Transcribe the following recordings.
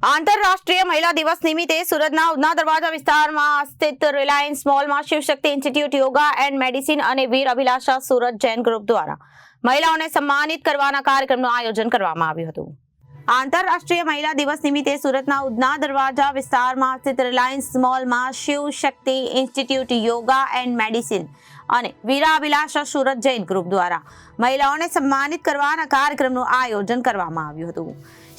આંતરરાષ્ટ્રીય મહિલા દિવસ નિમિત્તે સુરતના ઉધના દરવાજા વિસ્તારમાં સ્થિત રિલાયન્સ મોલમાં Shivshakti institute yoga and medicine અને વીર અભિલાષા સુરત જૈન ગ્રુપ દ્વારા મહિલાઓને સન્માનિત કરવાના કાર્યક્રમનું આયોજન કરવામાં આવ્યું હતું. આંતરરાષ્ટ્રીય મહિલા દિવસ નિમિત્તે સુરતના ઉધના દરવાજા વિસ્તારમાં સ્થિત રિલાયન્સ મોલમાં Shiv Shakti institute yoga and medicine અને વીરા અભિલાષા સુરત જૈન ગ્રુપ દ્વારા મહિલાઓને સન્માનિત કરવાના કાર્યક્રમનું આયોજન કરવામાં આવ્યું હતું.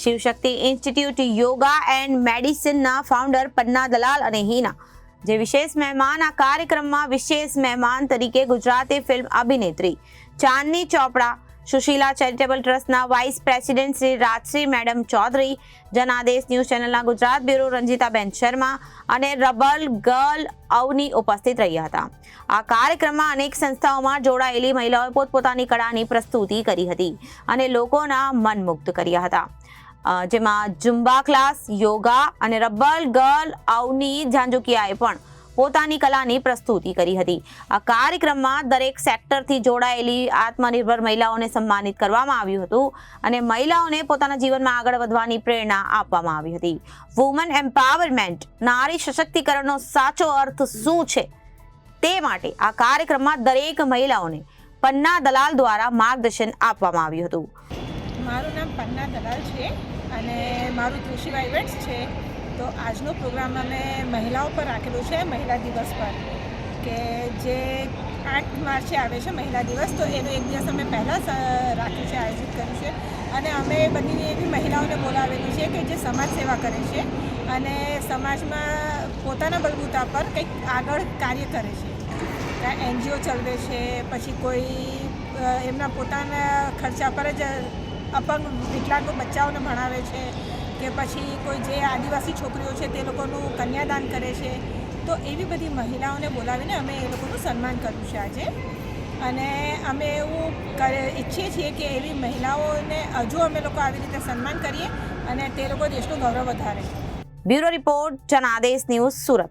શિવશક્તિ ઇન્સ્ટિટ્યૂટ યોગા એન્ડ મેડિસિનના ફાઉન્ડર પન્ના દલાલ અને હિના, જે વિશેષ મહેમાન, આ કાર્યક્રમમાં વિશેષ મહેમાન તરીકે ગુજરાતી ફિલ્મ અભિનેત્રી ચાંદની ચોપડા સુશીલા ચેરિટેબલ ટ્રસ્ટના vice president Shri Rajshree madam Chaudhary, Janadesh news ચેનલના ગુજરાત બ્યુરો રંજીતાબેન શર્મા અને રબલ ગર્લ અવની ઉપસ્થિત રહ્યા હતા. આ કાર્યક્રમમાં અનેક સંસ્થાઓમાં જોડાયેલી મહિલાઓએ પોતપોતાની કળાની પ્રસ્તુતિ કરી હતી અને લોકોના મન મુગ્ધ કર્યા હતા. જેમાં જુમ્બા ક્લાસ, યોગા અને રબલ ગર્લ અવની ઝાંઝુકિયાએ પણ પોતાની કલાની પ્રસ્તુતિ કરી હતી. આ કાર્યક્રમમાં દરેક સેક્ટરથી જોડાયેલી આત્મનિર્ભર મહિલાઓને સન્માનિત કરવામાં આવ્યું હતું અને મહિલાઓને પોતાના જીવનમાં આગળ વધવાની પ્રેરણા આપવામાં આવી હતી. વુમન એમ્પાવરમેન્ટ નારી સશક્તિકરણનો સાચો અર્થ શું છે? તે માટે આ કાર્યક્રમમાં દરેક મહિલાઓને પન્ના દલાલ દ્વારા માર્ગદર્શન આપવામાં આવ્યું હતું. મારું નામ પન્ના દલાલ છે અને મારું તુલસીબા ઇવેન્ટ્સ છે. આજનો પ્રોગ્રામ અમે મહિલાઓ પર રાખેલું છે, મહિલા દિવસ પર. કે જે આઠ માર્ચે આવે છે મહિલા દિવસ, તો એનો એક દિવસ અમે પહેલાં રાખ્યું છે, આયોજિત કર્યું છે. અને અમે બધી એવી મહિલાઓને બોલાવેલી છે કે જે સમાજ સેવા કરે છે અને સમાજમાં પોતાના બલબૂતા પર કંઈક આગળ કાર્ય કરે છે. એનજીઓ ચલાવે છે, પછી કોઈ એમના પોતાના ખર્ચા પર જ અપંગ વિકલાંગો બચ્ચાઓને ભણાવે છે. કે પછી કોઈ જે આદિવાસી છોકરીઓ છે તે લોકોનું કન્યાદાન કરે છે, તો એવી બધી મહિલાઓને બોલાવીને અમે એ લોકોનું સન્માન કર્યું છે આજે. અને અમે એવું કરે, ઈચ્છીએ છીએ કે એવી મહિલાઓને હજુ અમે લોકો આવી રીતે સન્માન કરીએ અને તે લોકો દેશનું ગૌરવ વધારે. Bureau report Janadesh news Surat.